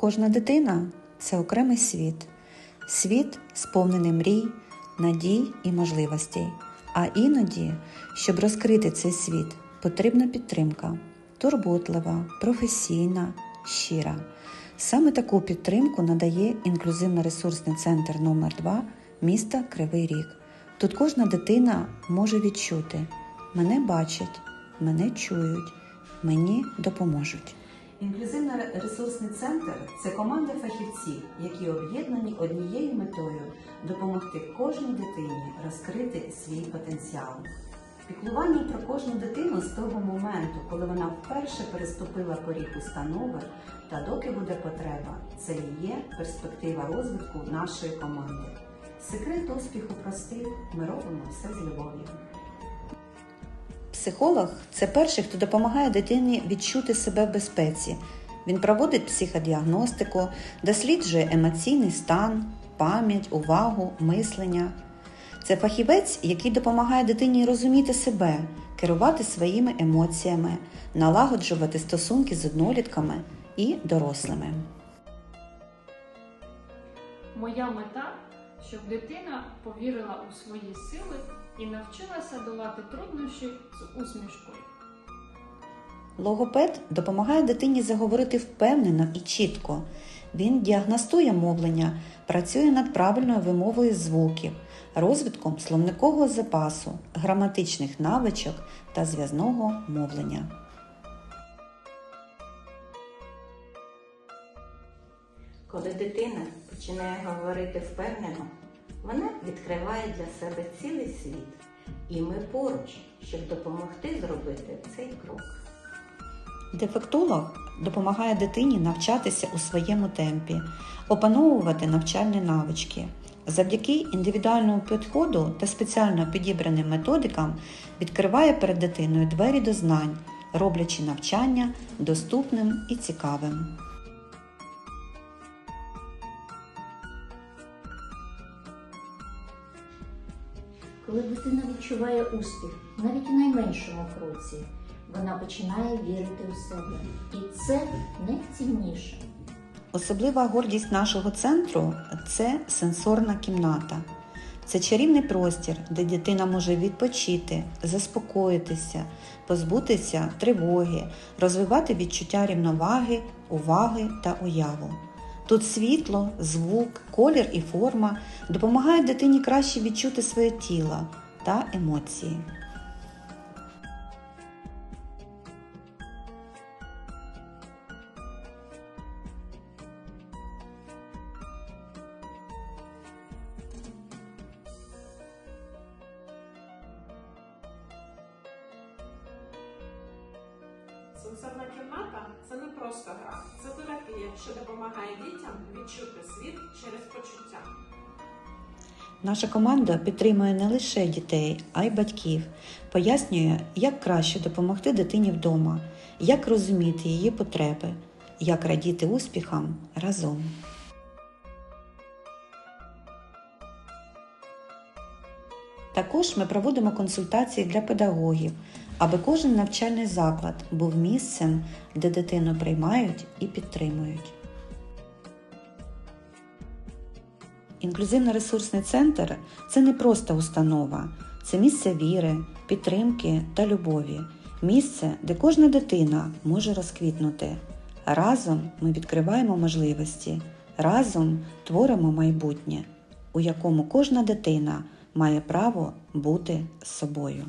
Кожна дитина це окремий світ, світ сповнений мрій, надій і можливостей. А іноді, щоб розкрити цей світ, потрібна підтримка турботлива, професійна, щира. Саме таку підтримку надає інклюзивно-ресурсний центр номер 2 міста Кривий Ріг. Тут кожна дитина може відчути: мене бачать, мене чують, мені допоможуть. Інклюзивно-ресурсний центр це команда фахівців, які об'єднані однією метою допомогти кожній дитині розкрити свій потенціал. Піклування про кожну дитину з того моменту, коли вона вперше переступила поріг установи, та доки буде потреба, це і є перспектива розвитку нашої команди. Секрет успіху простий, ми робимо все з любов'ю. Психолог це перший, хто допомагає дитині відчути себе в безпеці. Він проводить психодіагностику, досліджує емоційний стан, пам'ять, увагу, мислення. Це фахівець, який допомагає дитині розуміти себе, керувати своїми емоціями, налагоджувати стосунки з однолітками і дорослими. Моя мета, щоб дитина повірила у свої сили і навчилася долати труднощі з усмішкою. Логопед допомагає дитині заговорити впевнено і чітко. Він діагностує мовлення, працює над правильною вимовою звуків, розвитком словникового запасу, граматичних навичок та зв'язного мовлення. Коли дитина починає говорити впевнено, вона відкриває для себе цілий світ. І ми поруч, щоб допомогти зробити цей крок. Дефектолог допомагає дитині навчатися у своєму темпі, опановувати навчальні навички. Завдяки індивідуальному підходу та спеціально підібраним методикам відкриває перед дитиною двері до знань, роблячи навчання доступним і цікавим. Коли дитина відчуває успіх, навіть у найменшому кроці, вона починає вірити у себе. І це найцінніше. Особлива гордість нашого центру це сенсорна кімната. Це чарівний простір, де дитина може відпочити, заспокоїтися, позбутися тривоги, розвивати відчуття рівноваги, уваги та уяву. Тут світло, звук, колір і форма допомагають дитині краще відчути своє тіло та емоції. Сенсорна кімната це не просто гра, це терапія, що допомагає дітям відчути світ через почуття. Наша команда підтримує не лише дітей, а й батьків, пояснює, як краще допомогти дитині вдома, як розуміти її потреби, як радіти успіхам разом. Також ми проводимо консультації для педагогів, аби кожен навчальний заклад був місцем, де дитину приймають і підтримують. Інклюзивно-ресурсний центр це не просто установа, це місце віри, підтримки та любові, місце, де кожна дитина може розквітнути. Разом ми відкриваємо можливості, разом творимо майбутнє, у якому кожна дитина має право бути собою.